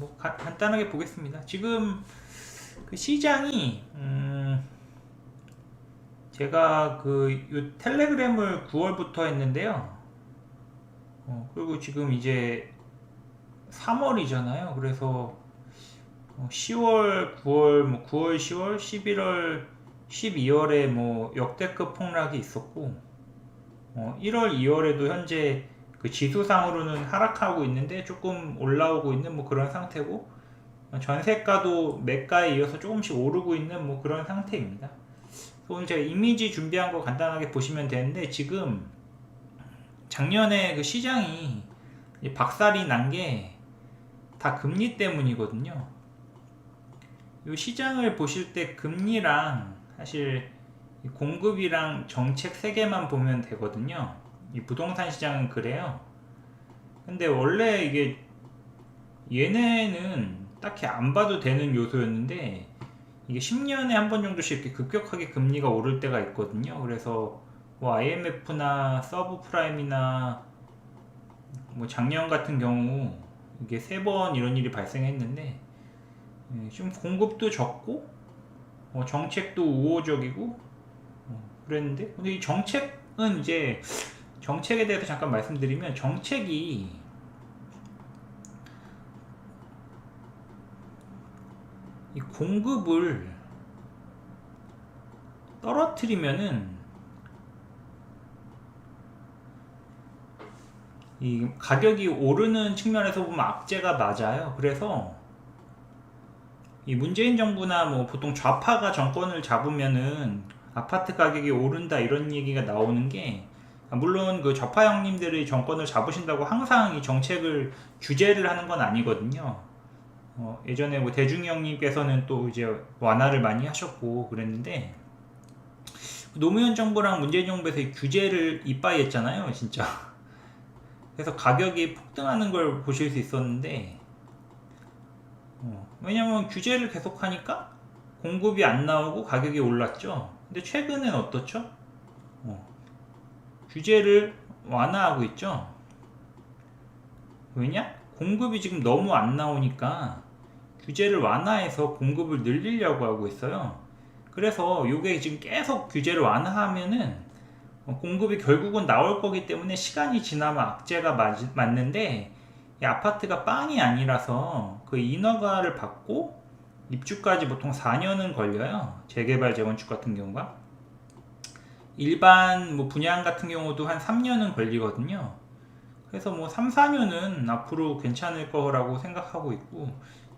뭐 가- 간단하게 보겠습니다. 지금 그 시장이 음 제가 그요 텔레그램을 9월부터 했는데요. 어, 그리고 지금 이제 3월이잖아요. 그래서 어, 10월, 9월, 뭐 9월, 10월, 11월, 12월에 뭐 역대급 폭락이 있었고, 어, 1월, 2월에도 현재 그 지수상으로는 하락하고 있는데 조금 올라오고 있는 뭐 그런 상태고, 어, 전세가도 매가에 이어서 조금씩 오르고 있는 뭐 그런 상태입니다. 오늘 제가 이미지 준비한 거 간단하게 보시면 되는데 지금 작년에 그 시장이 이 박살이 난 게 다 금리 때문이거든요. 이 시장을 보실 때 금리랑 사실 이 공급이랑 정책 세 개만 보면 되거든요. 이 부동산 시장은 그래요. 근데 원래 이게 얘네는 딱히 안 봐도 되는 요소였는데 이게 10년에 한 번 정도씩 이렇게 급격하게 금리가 오를 때가 있거든요. 그래서 뭐 IMF나 서브프라임이나 뭐 작년 같은 경우 이게 세 번 이런 일이 발생했는데 예, 좀 공급도 적고 어, 정책도 우호적이고 어, 그랬는데 근데 이 정책은 이제 정책에 대해서 잠깐 말씀드리면 정책이 이 공급을 떨어뜨리면은 이 가격이 오르는 측면에서 보면 악재가 맞아요. 그래서 이 문재인 정부나 뭐 보통 좌파가 정권을 잡으면은 아파트 가격이 오른다 이런 얘기가 나오는 게 아, 물론 그 좌파 형님들이 정권을 잡으신다고 항상 이 정책을 규제를 하는 건 아니거든요. 어, 예전에 뭐 대중이 형님께서는 또 이제 완화를 많이 하셨고 그랬는데 노무현 정부랑 문재인 정부에서 이 규제를 이빠이 했잖아요, 진짜. 그래서 가격이 폭등하는 걸 보실 수 있었는데 어, 왜냐면 규제를 계속하니까 공급이 안 나오고 가격이 올랐죠. 근데 최근엔 어떻죠? 어, 규제를 완화하고 있죠. 왜냐? 공급이 지금 너무 안 나오니까 규제를 완화해서 공급을 늘리려고 하고 있어요. 그래서 이게 지금 계속 규제를 완화하면은 어, 공급이 결국은 나올 거기 때문에 시간이 지나면 악재가 맞, 맞는데 이 아파트가 빵이 아니라서 그 인허가를 받고 입주까지 보통 4년은 걸려요. 재개발 재건축 같은 경우가 일반 뭐 분양 같은 경우도 한 3년은 걸리거든요. 그래서 뭐 3, 4년은 앞으로 괜찮을 거라고 생각하고 있고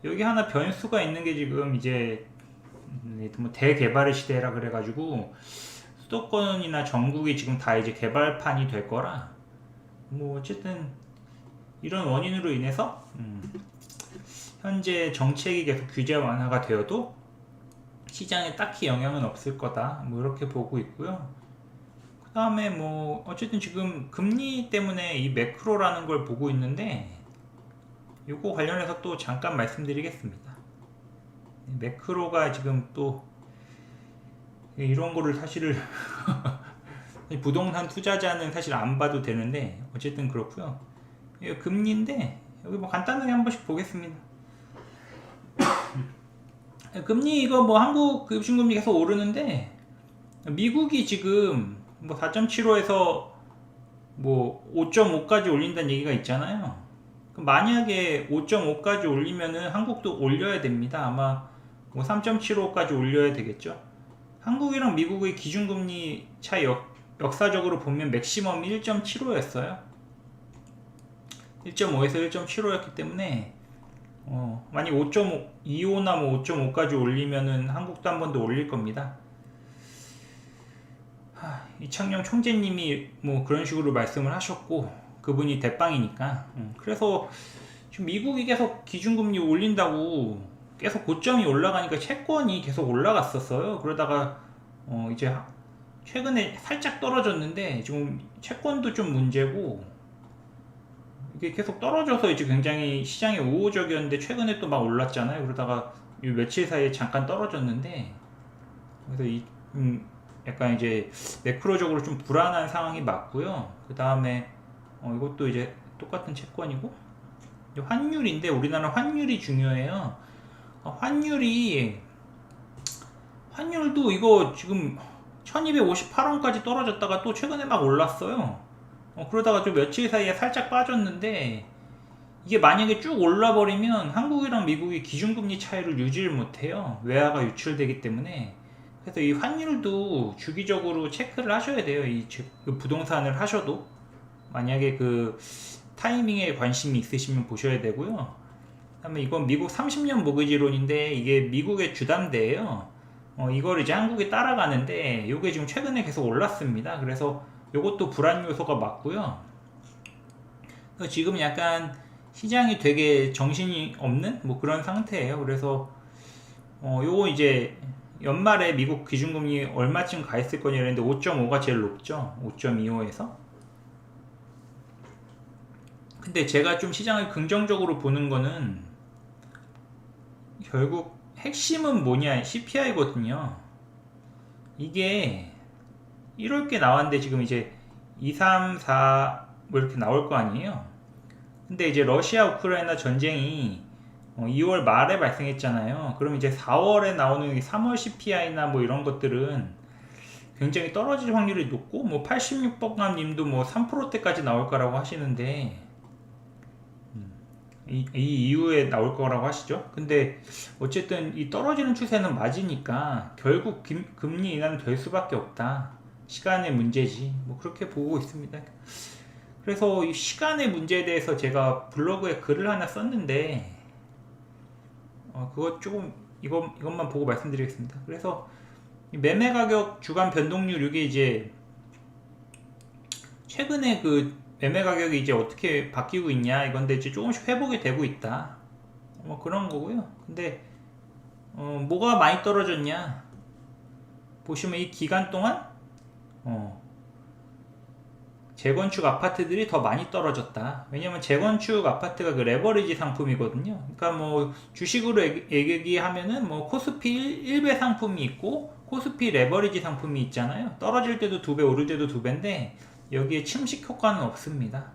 여기 하나 변수가 있는 게 지금 이제 뭐 대개발의 시대라 그래가지고 수도권이나 전국이 지금 다 이제 개발판이 될 거라 뭐 어쨌든 이런 원인으로 인해서 음, 현재 정책이 계속 규제 완화가 되어도 시장에 딱히 영향은 없을 거다 뭐 이렇게 보고 있고요. 그 다음에 뭐 어쨌든 지금 금리 때문에 이 매크로라는 걸 보고 있는데 요거 관련해서 또 잠깐 말씀드리겠습니다. 매크로가 지금 또 이런 거를 사실을 부동산 투자자는 사실 안 봐도 되는데 어쨌든 그렇고요. 이거 금리인데 여기 뭐 간단하게 한 번씩 보겠습니다. 금리 이거 뭐 한국 급신금리 계속 오르는데 미국이 지금 뭐 4.75에서 뭐 5.5까지 올린다는 얘기가 있잖아요. 만약에 5.5까지 올리면은 한국도 올려야 됩니다. 아마 뭐 3.75까지 올려야 되겠죠. 한국이랑 미국의 기준금리 차이 역, 역사적으로 보면 맥시멈 1.75였어요. 1.5에서 1.75였기 때문에 어, 만약 5.5, 25나 뭐 5.5까지 올리면은 한국도 한 번 더 올릴 겁니다. 하, 이창용 총재님이 뭐 그런 식으로 말씀을 하셨고 그분이 대빵이니까 음, 그래서 지금 미국이 계속 기준금리 올린다고 계속 고점이 올라가니까 채권이 계속 올라갔었어요. 그러다가 어 이제 최근에 살짝 떨어졌는데 지금 채권도 좀 문제고 이게 계속 떨어져서 이제 굉장히 시장이 우호적이었는데 최근에 또 막 올랐잖아요. 그러다가 이 며칠 사이에 잠깐 떨어졌는데 그래서 이 음, 약간 이제 매크로적으로 좀 불안한 상황이 맞고요. 그 다음에 어, 이것도 이제 똑같은 채권이고 환율인데 우리나라 환율이 중요해요. 어, 환율이 환율도 이거 지금 1258원까지 떨어졌다가 또 최근에 막 올랐어요. 어, 그러다가 좀 며칠 사이에 살짝 빠졌는데 이게 만약에 쭉 올라버리면 한국이랑 미국이 기준금리 차이를 유지를 못해요. 외화가 유출되기 때문에. 그래서 이 환율도 주기적으로 체크를 하셔야 돼요. 이 즉- 그 부동산을 하셔도. 만약에 그 타이밍에 관심이 있으시면 보셔야 되고요. 그다음에 이건 미국 30년 모기지론인데 이게 미국의 주담대예요. 어, 이걸 이제 한국이 따라가는데 이게 지금 최근에 계속 올랐습니다. 그래서 이것도 불안 요소가 맞고요. 지금 약간 시장이 되게 정신이 없는 뭐 그런 상태예요. 그래서 어, 요거 이제 연말에 미국 기준금리 얼마쯤 가 있을 거냐 이랬는데 5.5가 제일 높죠. 5.25에서. 근데 제가 좀 시장을 긍정적으로 보는 거는 결국 핵심은 뭐냐 CPI거든요. 이게 1월 게 나왔는데 지금 이제 2, 3, 4 뭐 이렇게 나올 거 아니에요. 근데 이제 러시아 우크라이나 전쟁이 2월 말에 발생했잖아요. 그럼 이제 4월에 나오는 3월 CPI나 뭐 이런 것들은 굉장히 떨어질 확률이 높고 뭐 86번감 님도 뭐 3%대까지 나올 거라고 하시는데 음, 이, 이 이후에 나올 거라고 하시죠. 근데 어쨌든 이 떨어지는 추세는 맞으니까 결국 금, 금리 인하는 될 수밖에 없다. 시간의 문제지. 뭐 그렇게 보고 있습니다. 그래서 이 시간의 문제에 대해서 제가 블로그에 글을 하나 썼는데 어, 그거 조금 이것 이것만 보고 말씀드리겠습니다. 그래서 이 매매 가격 주간 변동률 이게 이제 최근에 그 매매 가격이 이제 어떻게 바뀌고 있냐 이건데 이제 조금씩 회복이 되고 있다. 뭐 그런 거고요. 근데 어, 뭐가 많이 떨어졌냐? 보시면 이 기간 동안 어, 재건축 아파트들이 더 많이 떨어졌다. 왜냐면 재건축 아파트가 그 레버리지 상품이거든요. 그러니까 뭐 주식으로 얘기- 얘기하면은 뭐 코스피 1배 상품이 있고 코스피 레버리지 상품이 있잖아요. 떨어질 때도 두 배, 오를 때도 두 배인데 여기에 침식 효과는 없습니다.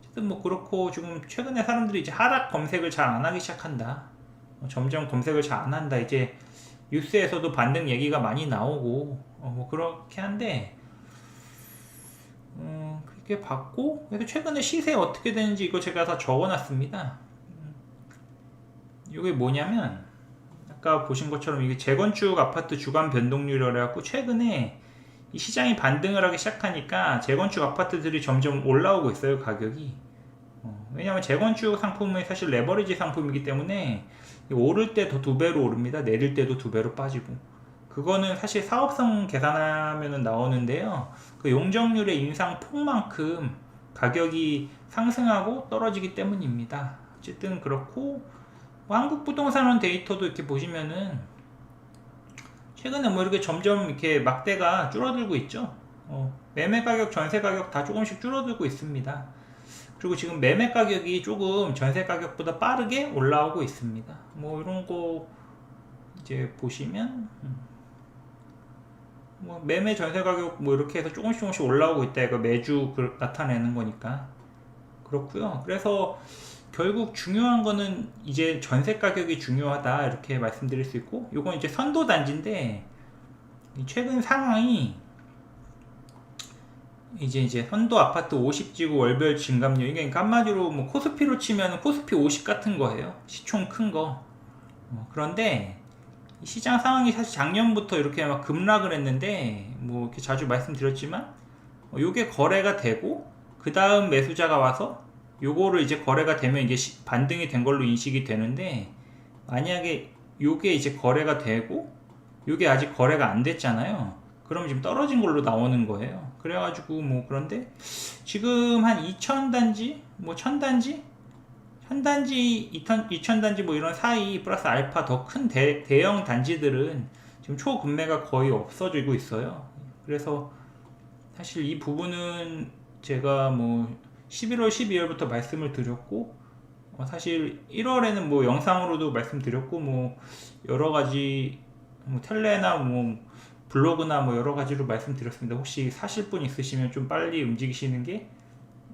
어쨌든 뭐 그렇고 지금 최근에 사람들이 이제 하락 검색을 잘 안 하기 시작한다. 어, 점점 검색을 잘 안 한다. 이제 뉴스에서도 반등 얘기가 많이 나오고 어, 뭐 그렇게 한데 음, 그렇게 봤고 그래서 최근에 시세 어떻게 되는지 이거 제가 다 적어놨습니다. 음, 이게 뭐냐면 아까 보신 것처럼 이게 재건축 아파트 주간 변동률이라 갖고 최근에 이 시장이 반등을 하기 시작하니까 재건축 아파트들이 점점 올라오고 있어요 가격이. 어, 왜냐하면 재건축 상품은 사실 레버리지 상품이기 때문에 오를 때 더 두 배로 오릅니다. 내릴 때도 두 배로 빠지고. 그거는 사실 사업성 계산하면 나오는데요. 그 용적률의 인상 폭만큼 가격이 상승하고 떨어지기 때문입니다. 어쨌든 그렇고 뭐 한국 부동산원 데이터도 이렇게 보시면은 최근에 뭐 이렇게 점점 이렇게 막대가 줄어들고 있죠. 어, 매매 가격, 전세 가격 다 조금씩 줄어들고 있습니다. 그리고 지금 매매 가격이 조금 전세 가격보다 빠르게 올라오고 있습니다. 뭐 이런 거 이제 보시면 음. 뭐 매매 전세 가격 뭐 이렇게 해서 조금씩 조금씩 올라오고 있다 이거 매주 그 나타내는 거니까 그렇고요. 그래서 결국 중요한 거는 이제 전세 가격이 중요하다 이렇게 말씀드릴 수 있고 요건 이제 선도 단지인데 이 최근 상황이 이제 이제 선도 아파트 50지구 월별 증감률 이게 그러니까 한마디로 뭐 코스피로 치면 코스피 50 같은 거예요 시총 큰 거. 어, 그런데 이 시장 상황이 사실 작년부터 이렇게 막 급락을 했는데 뭐 이렇게 자주 말씀드렸지만 어, 요게 거래가 되고 그 다음 매수자가 와서 요거를 이제 거래가 되면 이게 시- 반등이 된 걸로 인식이 되는데 만약에 요게 이제 거래가 되고 요게 아직 거래가 안 됐잖아요. 그럼 지금 떨어진 걸로 나오는 거예요. 그래가지고 뭐 그런데 지금 한 2000단지 뭐 1000단지 1000단지 2000, 2000단지 뭐 이런 사이 플러스 알파 더 큰 대형 단지들은 지금 초급매가 거의 없어지고 있어요. 그래서 사실 이 부분은 제가 뭐 11월, 12월부터 말씀을 드렸고 어, 사실 1월에는 뭐 영상으로도 말씀드렸고 뭐 여러 가지 뭐 텔레나 뭐 블로그나 뭐 여러 가지로 말씀드렸습니다. 혹시 사실 분 있으시면 좀 빨리 움직이시는 게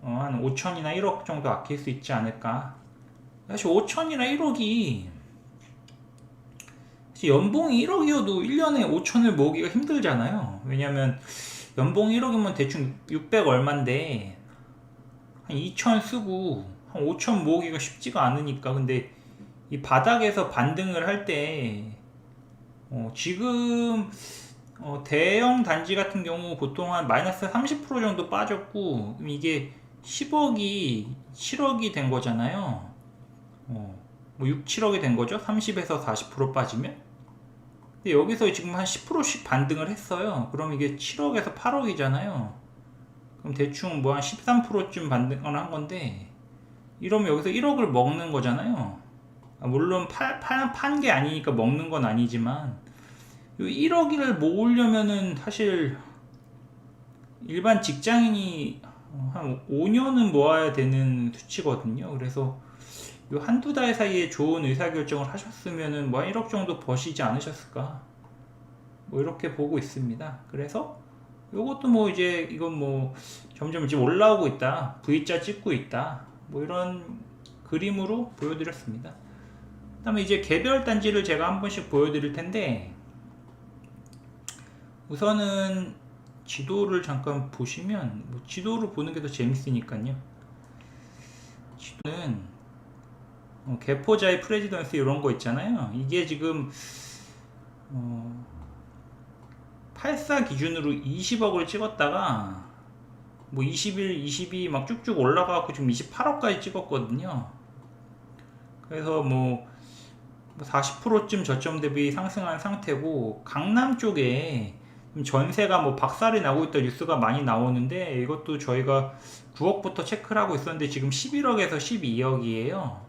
어, 한 5천이나 1억 정도 아낄 수 있지 않을까 사실 5천이나 1억이 연봉이 1억이어도 1년에 5천을 모으기가 힘들잖아요. 왜냐면 연봉 1억이면 대충 600 얼만데 한 2천 쓰고 한 5천 모으기가 쉽지가 않으니까 근데 이 바닥에서 반등을 할때 어, 지금 어, 대형 단지 같은 경우 보통 한 마이너스 30% 정도 빠졌고 이게 10억이 7억이 된 거잖아요. 어, 뭐 6, 7억이 된 거죠. 30에서 40% 빠지면. 근데 여기서 지금 한 10%씩 반등을 했어요. 그럼 이게 7억에서 8억이잖아요. 그럼 대충 뭐 한 13%쯤 반등을 한 건데 이러면 여기서 1억을 먹는 거잖아요. 아, 물론 판 게 아니니까 먹는 건 아니지만 1억을 모으려면은 사실 일반 직장인이 한 5년은 모아야 되는 수치거든요. 그래서 요 한두 달 사이에 좋은 의사결정을 하셨으면은 뭐 1억 정도 버시지 않으셨을까. 뭐 이렇게 보고 있습니다. 그래서 요것도 뭐 이제 이건 뭐 점점 이제 올라오고 있다. V자 찍고 있다. 뭐 이런 그림으로 보여드렸습니다. 그 다음에 이제 개별 단지를 제가 한 번씩 보여드릴 텐데 우선은 지도를 잠깐 보시면 뭐 지도를 보는 게 더 재밌으니까요. 지도는 어, 개포자의 프레지던스 이런 거 있잖아요. 이게 지금 어, 84 기준으로 20억을 찍었다가 뭐 21, 22 막 쭉쭉 올라가고 지금 28억까지 찍었거든요. 그래서 뭐 40%쯤 저점 대비 상승한 상태고 강남 쪽에 전세가 뭐 박살이 나고 있다 뉴스가 많이 나오는데 이것도 저희가 9억부터 체크를 하고 있었는데 지금 11억에서 12억이에요.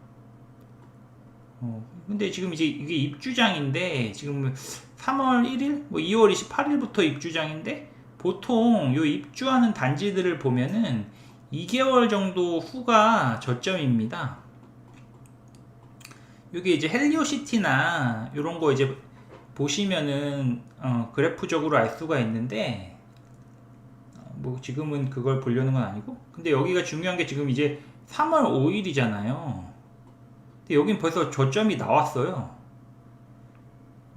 어, 근데 지금 이제 이게 입주장인데 지금 3월 1일, 뭐 2월 28일부터 입주장인데 보통 요 입주하는 단지들을 보면은 2개월 정도 후가 저점입니다. 이게 이제 헬리오시티나 이런 거 이제 보시면은 어, 그래프적으로 알 수가 있는데 어, 뭐 지금은 그걸 보려는 건 아니고. 근데 여기가 중요한 게 지금 이제 3월 5일이잖아요. 근데 여긴 벌써 저점이 나왔어요.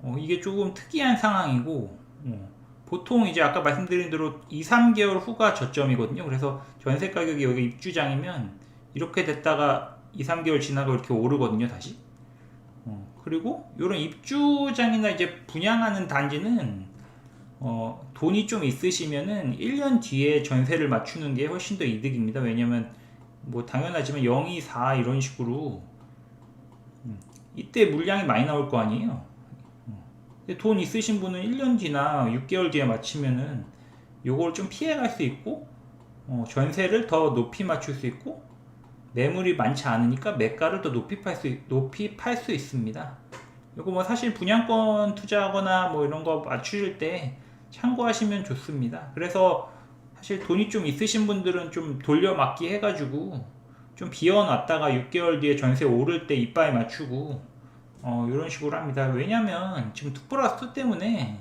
어, 이게 조금 특이한 상황이고 어, 보통 이제 아까 말씀드린 대로 2, 3개월 후가 저점이거든요. 그래서 전세 가격이 여기 입주장이면 이렇게 됐다가 2, 3개월 지나고 이렇게 오르거든요 다시. 어, 그리고 이런 입주장이나 이제 분양하는 단지는 어, 돈이 좀 있으시면은 1년 뒤에 전세를 맞추는 게 훨씬 더 이득입니다. 왜냐면 뭐 당연하지만 0, 2, 4 이런 식으로 음, 이때 물량이 많이 나올 거 아니에요. 돈 있으신 분은 1년 뒤나 6개월 뒤에 맞추면은 요걸 좀 피해갈 수 있고 어, 전세를 더 높이 맞출 수 있고 매물이 많지 않으니까 매가를 더 높이 팔 수 높이 팔 수 있습니다. 이거 뭐 사실 분양권 투자하거나 뭐 이런 거 맞추실 때 참고하시면 좋습니다. 그래서 사실 돈이 좀 있으신 분들은 좀 돌려막기 해가지고 좀 비워놨다가 6개월 뒤에 전세 오를 때 이빠이 맞추고 어, 이런 식으로 합니다. 왜냐면 지금 투플러스 때문에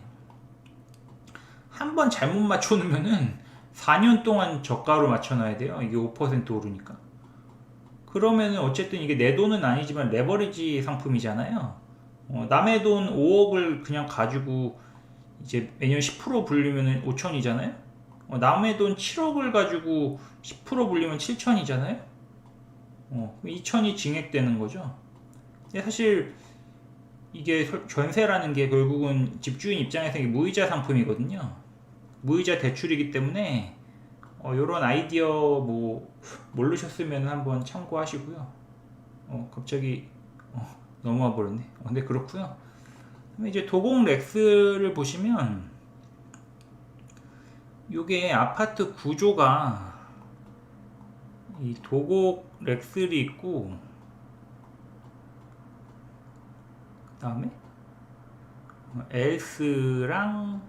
한 번 잘못 맞춰놓으면은 4년 동안 저가로 맞춰놔야 돼요. 이게 5% 오르니까. 그러면은 어쨌든 이게 내 돈은 아니지만 레버리지 상품이잖아요. 어, 남의 돈 5억을 그냥 가지고 이제 매년 10% 불리면 5천이잖아요. 어, 남의 돈 7억을 가지고 10% 불리면 7천이잖아요. 어, 2천이 증액되는 거죠. 사실 이게 전세라는 게 결국은 집주인 입장에서 무이자 상품이거든요. 무이자 대출이기 때문에 어, 이런 아이디어 뭐 모르셨으면 한번 참고하시고요. 어, 갑자기 어, 넘어와 버렸네. 어, 근데 그렇고요. 이제 도곡 렉스를 보시면 이게 아파트 구조가 이 도곡 렉스리 있고 그 다음에 엘스랑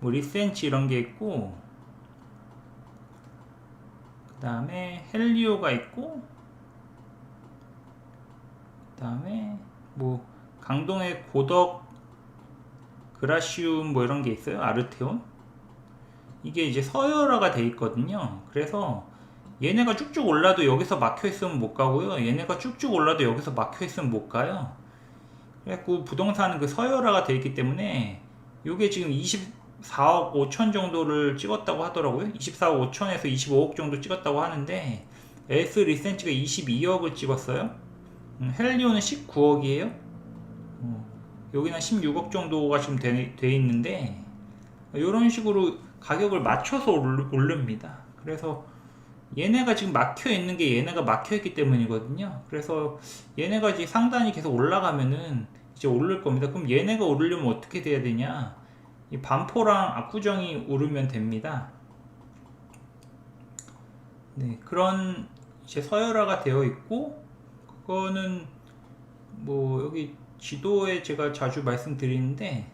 뭐 리센치 이런 게 있고 그 다음에 헬리오가 있고 그 다음에 뭐 강동의 고덕 그라시움 뭐 이런 게 있어요. 아르테온. 이게 이제 서열화가 돼 있거든요. 그래서 얘네가 쭉쭉 올라도 여기서 막혀 있으면 못 가고요. 얘네가 쭉쭉 올라도 여기서 막혀 있으면 못 가요. 그래갖고 부동산은 그 서열화가 돼 있기 때문에 요게 지금 24억 5천 정도를 찍었다고 하더라고요. 24억 5천에서 25억 정도 찍었다고 하는데 S 리센치가 22억을 찍었어요. 음, 헬리오는 19억이에요. 여기는 16억 정도가 지금 돼, 돼 있는데 이런 식으로 가격을 맞춰서 오릅니다. 그래서 얘네가 지금 막혀 있는 게 얘네가 막혀 있기 때문이거든요. 그래서 얘네가 이제 상단이 계속 올라가면은 이제 오를 겁니다. 그럼 얘네가 오르려면 어떻게 돼야 되냐? 이 반포랑 압구정이 오르면 됩니다. 네, 그런 이제 서열화가 되어 있고 그거는 뭐 여기 지도에 제가 자주 말씀드리는데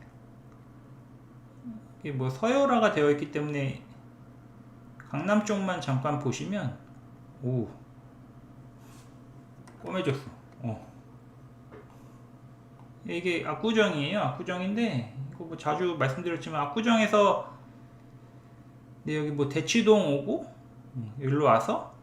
이게 뭐 서열화가 되어 있기 때문에 강남 쪽만 잠깐 보시면 오 꼬매졌어. 어. 이게 압구정이에요. 압구정인데 이거 뭐 자주 말씀드렸지만 압구정에서 네, 여기 뭐 대치동 오고 음, 여기로 와서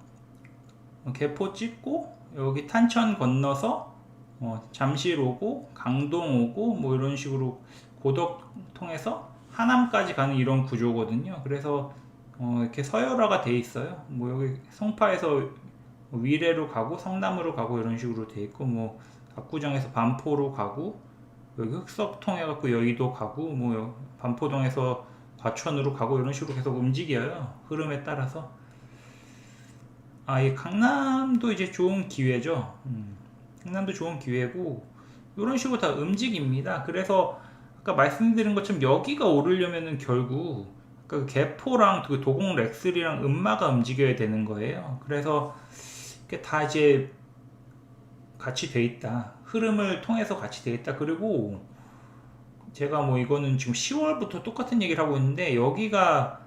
어, 개포 찍고 여기 탄천 건너서 어, 잠실 오고 강동 오고 뭐 이런 식으로 고덕 통해서 하남까지 가는 이런 구조거든요. 그래서 어, 이렇게 서열화가 돼 있어요. 뭐 여기 성파에서 위례로 가고 성남으로 가고 이런 식으로 돼 있고 뭐 압구정에서 반포로 가고 여기 흑석 통 해 갖고 여의도 가고 뭐 여- 반포동에서 과천으로 가고 이런 식으로 계속 움직여요. 흐름에 따라서 아, 이 강남도 이제 좋은 기회죠. 음, 강남도 좋은 기회고 이런 식으로 다 움직입니다. 그래서 아까 말씀드린 것처럼 여기가 오르려면은 결국 그 개포랑 그 도공 렉슬이랑 음마가 움직여야 되는 거예요. 그래서 이게 다 이제 같이 돼 있다. 흐름을 통해서 같이 돼 있다. 그리고 제가 뭐 이거는 지금 10월부터 똑같은 얘기를 하고 있는데 여기가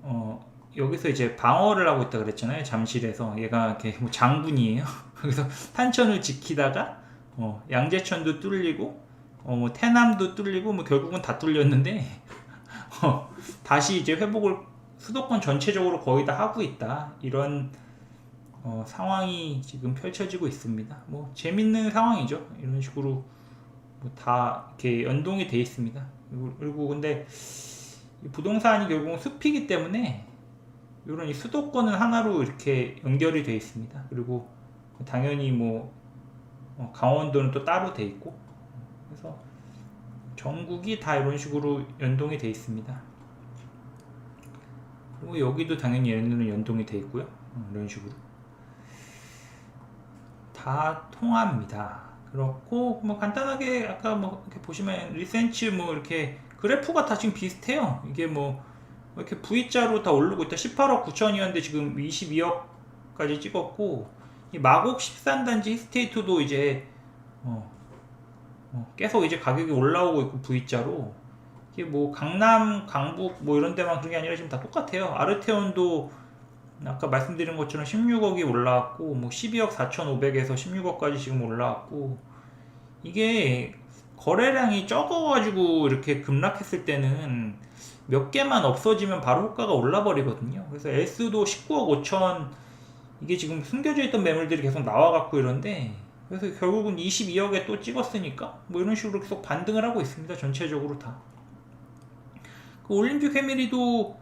어 여기서 이제 방어를 하고 있다 그랬잖아요. 잠실에서 얘가 이렇게 뭐 장군이에요. 그래서 탄천을 지키다가 어 양재천도 뚫리고 어뭐 태남도 뚫리고 뭐 결국은 다 뚫렸는데 어, 다시 이제 회복을 수도권 전체적으로 거의 다 하고 있다. 이런 어, 상황이 지금 펼쳐지고 있습니다. 뭐 재밌는 상황이죠. 이런 식으로 뭐 다 이렇게 연동이 돼 있습니다. 그리고, 근데 이 부동산이 결국은 숲이기 때문에 이런 이 수도권은 하나로 이렇게 연결이 돼 있습니다. 그리고 당연히 뭐 어, 강원도는 또 따로 돼 있고 그래서 전국이 다 이런 식으로 연동이 돼 있습니다. 그리고 여기도 당연히 얘네는 연동이 돼 있고요. 음, 이런 식으로 다 통합니다. 그렇고 뭐 간단하게 아까 뭐 이렇게 보시면 리센치 뭐 이렇게 그래프가 다 지금 비슷해요. 이게 뭐 이렇게 V자로 다 오르고 있다. 18억 9천이었는데 지금 22억까지 찍었고 이 마곡 13단지 히스테이트도 이제 어, 어, 계속 이제 가격이 올라오고 있고 V자로 이게 뭐 강남, 강북 뭐 이런 데만 그런 게 아니라 지금 다 똑같아요. 아르테온도 아까 말씀드린 것처럼 16억이 올라왔고 뭐 12억 4,500에서 16억까지 지금 올라왔고 이게 거래량이 적어가지고 이렇게 급락했을 때는 몇 개만 없어지면 바로 호가가 올라 버리거든요. 그래서 S도 19억 5천 이게 지금 숨겨져 있던 매물들이 계속 나와갖고 이런데 그래서 결국은 22억에 또 찍었으니까 뭐 이런 식으로 계속 반등을 하고 있습니다. 전체적으로 다. 그 올림픽 패밀리도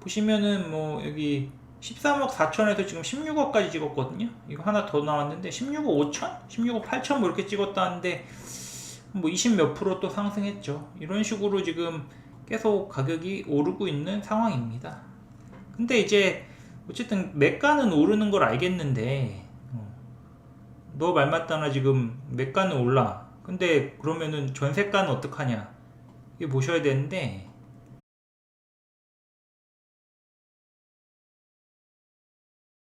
보시면은 뭐 여기 13억 4천에서 지금 16억까지 찍었거든요. 이거 하나 더 나왔는데 16억 5천, 16억 8천 뭐 이렇게 찍었다는데 뭐 20 몇 프로 또 상승했죠. 이런 식으로 지금 계속 가격이 오르고 있는 상황입니다. 근데 이제 어쨌든 매가는 오르는 걸 알겠는데 어, 너 말 맞다나 지금 매가는 올라. 근데 그러면은 전세가는 어떡하냐? 이게 보셔야 되는데